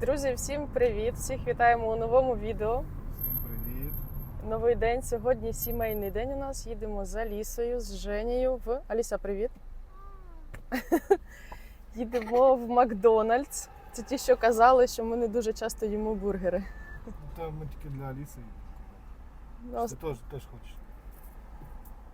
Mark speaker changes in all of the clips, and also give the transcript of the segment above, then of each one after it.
Speaker 1: Друзі, всім привіт! Всіх вітаємо у новому відео.
Speaker 2: Всім привіт.
Speaker 1: Новий день. Сьогодні сімейний день у нас. Їдемо з Алісою, з Женєю в Аліса, привіт. Їдемо в Макдональдс. Це ті, що казали, що ми не дуже часто їмо бургери.
Speaker 2: То ми тільки для Аліси.
Speaker 1: Ну,
Speaker 2: Ти теж, теж хочеш.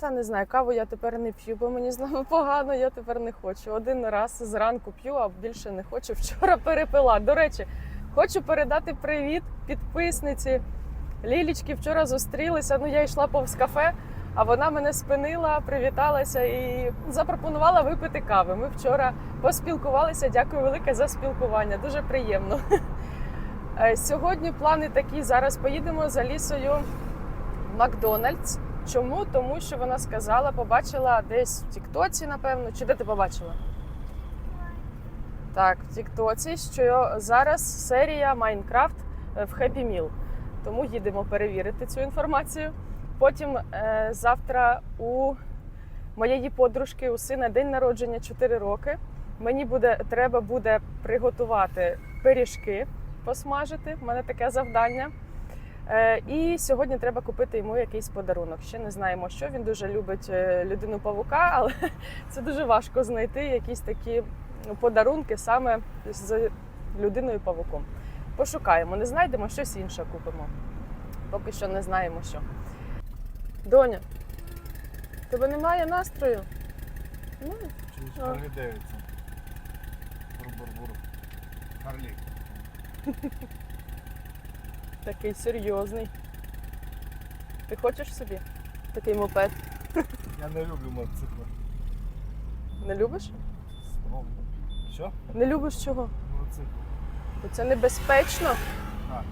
Speaker 1: Та не знаю, каву я тепер не п'ю, бо мені з нами погано, я тепер не хочу. Один раз зранку п'ю, а більше не хочу. Вчора перепила. До речі, хочу передати привіт підписниці. Лілічки вчора зустрілися. Ну, я йшла повз кафе, а вона мене спинила, привіталася і запропонувала випити кави. Ми вчора поспілкувалися. Дякую велике за спілкування. Дуже приємно. Е, Сьогодні плани такі. Зараз поїдемо з Алісою в Макдональдс. Чому? Тому що вона сказала, побачила десь в Тіктоці, напевно. Чи де ти побачила? Так, в Тіктоці, що зараз серія Майнкрафт е, в Happy Meal. Тому їдемо перевірити цю інформацію. Потім е, завтра у моєї подружки, у сина день народження 4 роки. Мені буде, треба буде приготувати пиріжки, посмажити. У мене таке завдання. Е, І сьогодні треба купити йому якийсь подарунок. Ще не знаємо, що він дуже любить е, людину павука, але це дуже важко знайти якісь такі ну, подарунки саме з людиною павуком. Пошукаємо, не знайдемо щось інше купимо. Поки що не знаємо що. Доня, тебе немає настрою? Ну.
Speaker 2: Харлі Бур-бур-бур. Харлі.
Speaker 1: Такий серйозний. Ти хочеш собі такий мопед?
Speaker 2: Я не люблю мотоцикли.
Speaker 1: Не любиш?
Speaker 2: О, Що?
Speaker 1: Не любиш чого?
Speaker 2: Мотоцикл.
Speaker 1: Бо це небезпечно.
Speaker 2: А,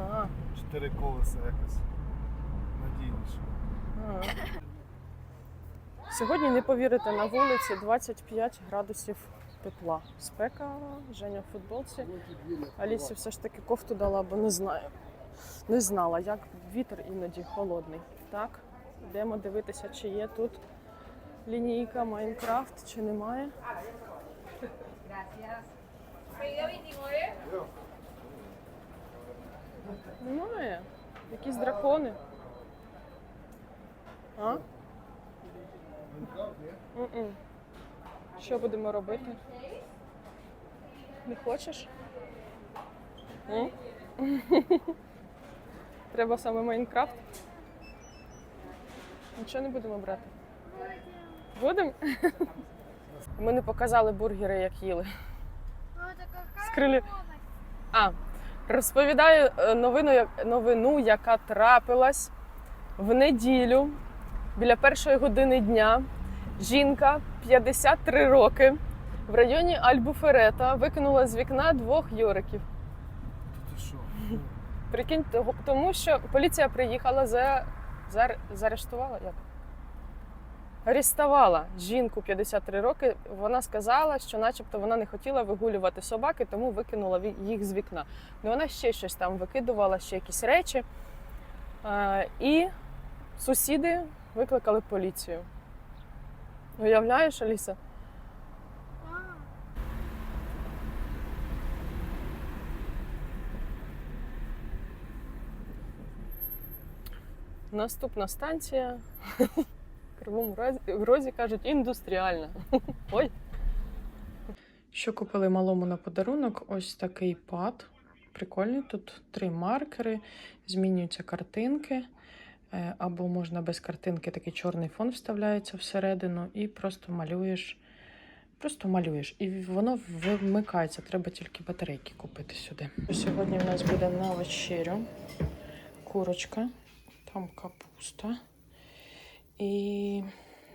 Speaker 1: Ага.
Speaker 2: чотири колеса якось. Надійніше.
Speaker 1: ага. Сьогодні не повірите, на вулиці 25 градусів тепла. Спека, Женя в футболці. Алісі все ж таки кофту дала, бо не знаю. Не знала, як вітер іноді холодний. Так, йдемо дивитися, чи є тут лінійка Майнкрафт, чи немає. Немає. Якісь дракони. А? М-м. Що будемо робити? Не хочеш? М? Треба саме Майнкрафт. Нічого не будемо брати. Будемо? Ми не показали бургери, як їли. Скрилі. А, розповідаю е, новину, новину, яка трапилась в неділю біля першої години дня. Жінка 53 роки в районі Альбуферета викинула з вікна двох йориків.
Speaker 2: Ти що?
Speaker 1: Прикинь, того- тому що поліція приїхала за, за заарештувала як? Арестувала жінку 53 роки. Вона сказала, що, начебто, вона не хотіла вигулювати собаки, тому викинула ві- їх з вікна. Ну вона ще щось там викидувала, ще якісь речі. Е, і сусіди викликали поліцію. Уявляєш, Аліса? Наступна станція. В Кривому Розі- кажуть індустріальна. Ой. Що купили малому на подарунок? Ось такий пад. Прикольний. Тут три маркери, змінюються картинки. Е, Або можна без картинки такий чорний фон вставляється всередину і просто малюєш. Просто малюєш. І воно вмикається. Треба тільки батарейки купити сюди. Сьогодні в нас буде на вечерю курочка. Там капуста. І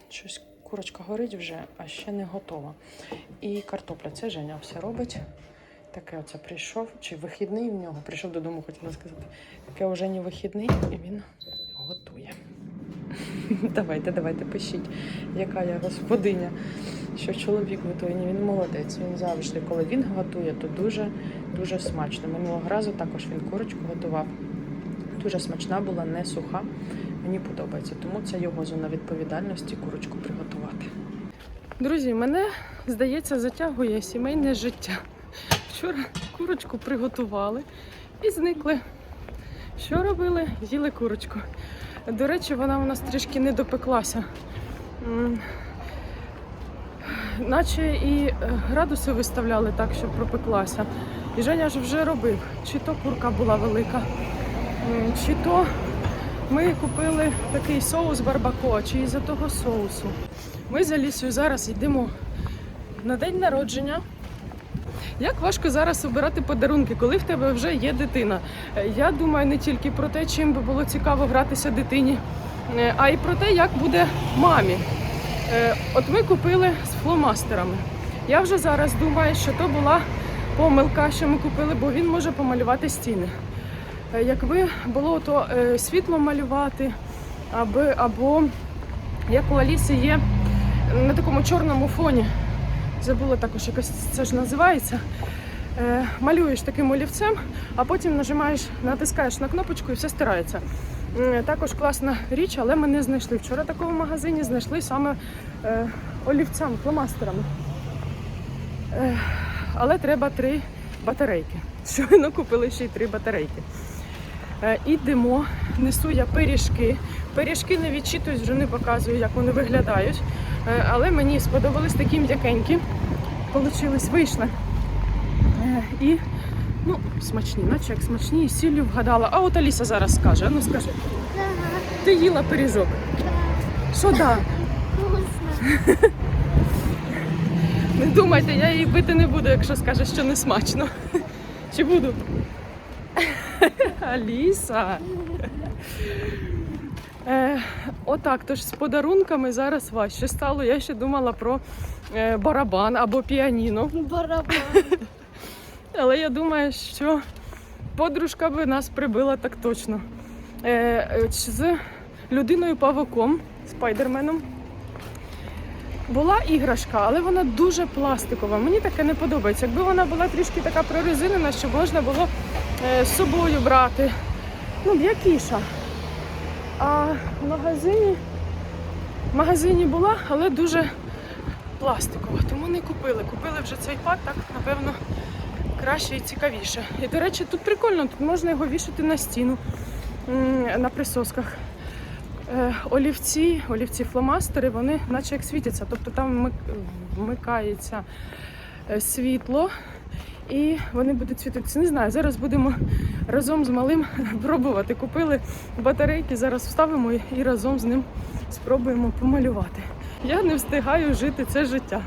Speaker 1: щось курочка горить вже, а ще не готова. І картопля. Це Женя все робить. Таке оце прийшов, чи вихідний в нього. Прийшов додому, хотіла сказати. Таке у Жені вихідний, і він готує. Давайте, давайте, пишіть, яка я господиня, що чоловік готує. Він молодець. Він завжди, коли він готує, то дуже дуже смачно. Минулого разу також він курочку готував. Дуже смачна була, не суха. Мені подобається, тому це його зона відповідальності курочку приготувати. Друзі, мене здається затягує сімейне життя. Вчора курочку приготували і зникли. Що робили? Їли курочку. До речі, вона у нас трішки не допеклася. Наче і е, градуси виставляли так, щоб пропеклася. І Женя ж вже робив. Чи то курка була велика, чи то ми купили такий соус барбакоа, чи із-за того соусу. Ми з Алісою зараз йдемо на день народження. Як важко зараз обирати подарунки, коли в тебе вже є дитина. Е, Я думаю не тільки про те, чим би було цікаво гратися дитині, е, а й про те, як буде мамі. Е, От ми купили з фломастерами. Я вже зараз думаю, що то була помилка, що ми купили, бо він може помалювати стіни. Якби було то світло малювати, аби, або як у Аліси є на такому чорному фоні. Забула також, якось це ж називається. Е, малюєш таким олівцем, а потім нажимаєш, натискаєш на кнопочку і все стирається. Також класна річ, але ми не знайшли. Вчора такого в магазині знайшли саме е, олівцями, фломастерами. Е, але треба три батарейки. Щойно купили ще й три батарейки. Ідемо, несу я пиріжки. Пиріжки не відчитують, вже не показую, як вони виглядають. Е, але мені сподобались такі м'якенькі. Получились, вийшли. Е, і ну, смачні, наче як смачні, і сіллю вгадала. А от Аліса зараз скаже. Ну скажи, ти їла пиріжок? Що да?
Speaker 3: Вкусно.
Speaker 1: Не думайте, я її бити не буду, якщо скаже, що не смачно. Чи буду? Аліса. Е, отак, тож з подарунками зараз важче стало. Я ще думала про е, барабан або піаніно.
Speaker 3: Барабан.
Speaker 1: Але я думаю, що подружка би нас прибила так точно. Е, е, з людиною павуком, спайдерменом. Була іграшка, але вона дуже пластикова. Мені таке не подобається. Якби вона була трішки така прорезинена, щоб можна було е, з собою брати. Ну, м'якіша. А в магазині, в магазині була, але дуже пластикова. Тому не купили. Купили вже цей пак, так, напевно, краще і цікавіше. І, до речі, тут прикольно, тут можна його вішати на стіну на присосках. Е, олівці, олівці фломастери, вони наче як світяться. Тобто там вмикається е, світло і вони будуть світитися. Не знаю, зараз будемо разом з малим пробувати. Купили батарейки, зараз вставимо і разом з ним спробуємо помалювати. Я не встигаю жити це життя.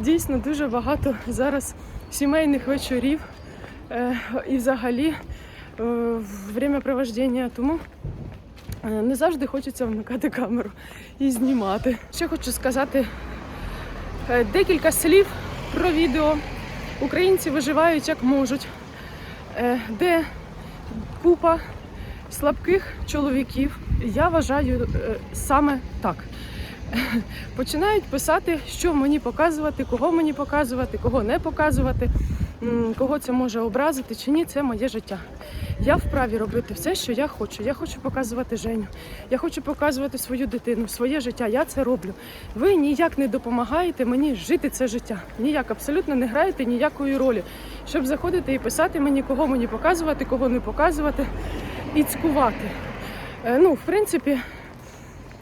Speaker 1: Дійсно дуже багато зараз сімейних вечорів е, і взагалі е, времяпровождення. Тому е, не завжди хочеться вмикати камеру і знімати. Ще хочу сказати декілька слів про відео. Українці виживають як можуть, де купа слабких чоловіків. Я вважаю е, саме так. Починають писати, що мені показувати, кого мені показувати, кого не показувати, кого це може образити чи ні, це моє життя. Я вправі робити все, що я хочу. Я хочу показувати Женю, я хочу показувати свою дитину, своє життя. Я це роблю. Ви ніяк не допомагаєте мені жити це життя. Ніяк абсолютно не граєте ніякої ролі, щоб заходити і писати мені, кого мені показувати, кого не показувати, і цькувати. Е, Ну, в принципі,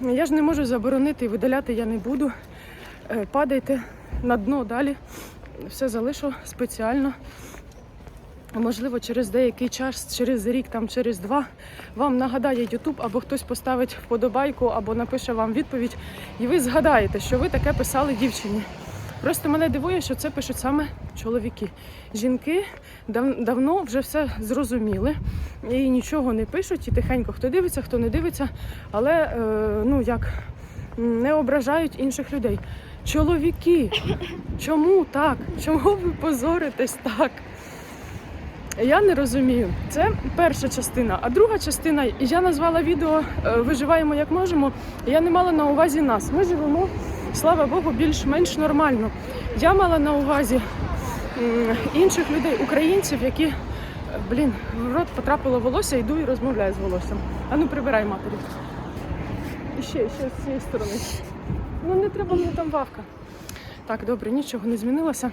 Speaker 1: я ж не можу заборонити і видаляти я не буду. Е, Падайте на дно далі. Все залишу спеціально. Можливо, через деякий час, через рік, там через два, вам нагадає YouTube, або хтось поставить вподобайку, або напише вам відповідь, і ви згадаєте, що ви таке писали дівчині. Просто мене дивує, що це пишуть саме чоловіки. Жінки дав- давно вже все зрозуміли і нічого не пишуть, і тихенько хто дивиться, хто не дивиться, але е, ну як не ображають інших людей. Чоловіки, чому так? Чому ви позоритесь так? Я не розумію. Це перша частина. А друга частина, я назвала відео е, Виживаємо як можемо. Я не мала на увазі нас. Ми живемо, слава Богу, більш-менш нормально. Я мала на увазі інших людей, українців, які, е, блін, в рот потрапило волосся, йду і розмовляю з волоссям. А ну прибирай матері. І ще, ще з цієї сторони. Ну не треба мені там вавка. Так, добре, нічого не змінилося.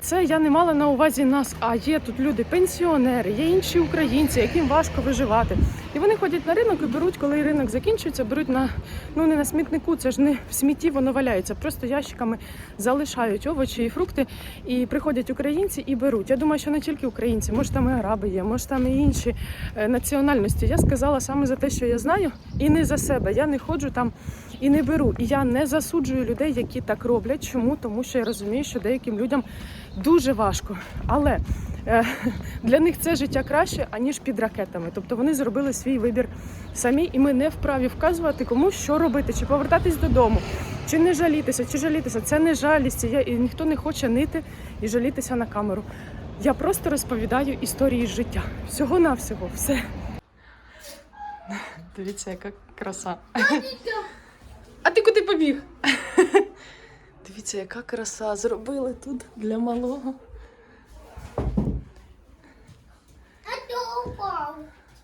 Speaker 1: Це я не мала на увазі нас, а є тут люди, пенсіонери, є інші українці, яким важко виживати. І вони ходять на ринок і беруть, коли ринок закінчується, беруть на ну не на смітнику, це ж не в смітті воно валяється. Просто ящиками залишають овочі і фрукти. І приходять українці і беруть. Я думаю, що не тільки українці, може там і араби є, може там і інші е, національності. Я сказала саме за те, що я знаю, і не за себе. Я не ходжу там і не беру. І я не засуджую людей, які так роблять. Чому? Тому що я розумію, що деяким людям дуже важко. Але е, для них це життя краще, аніж під ракетами. Тобто вони зробили свій вибір самі, і ми не вправі вказувати кому, що робити, чи повертатись додому, чи не жалітися, чи жалітися. Це не жалість. Я, і ніхто не хоче нити і жалітися на камеру. Я просто розповідаю історії з життя. Всього навсього, все. Дивіться, яка краса. А ти куди побіг? Дивіться, яка краса зробили тут для малого.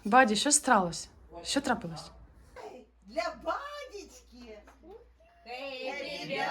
Speaker 1: Баді, що сталося? Що трапилось?
Speaker 4: Для бадічки. Hey,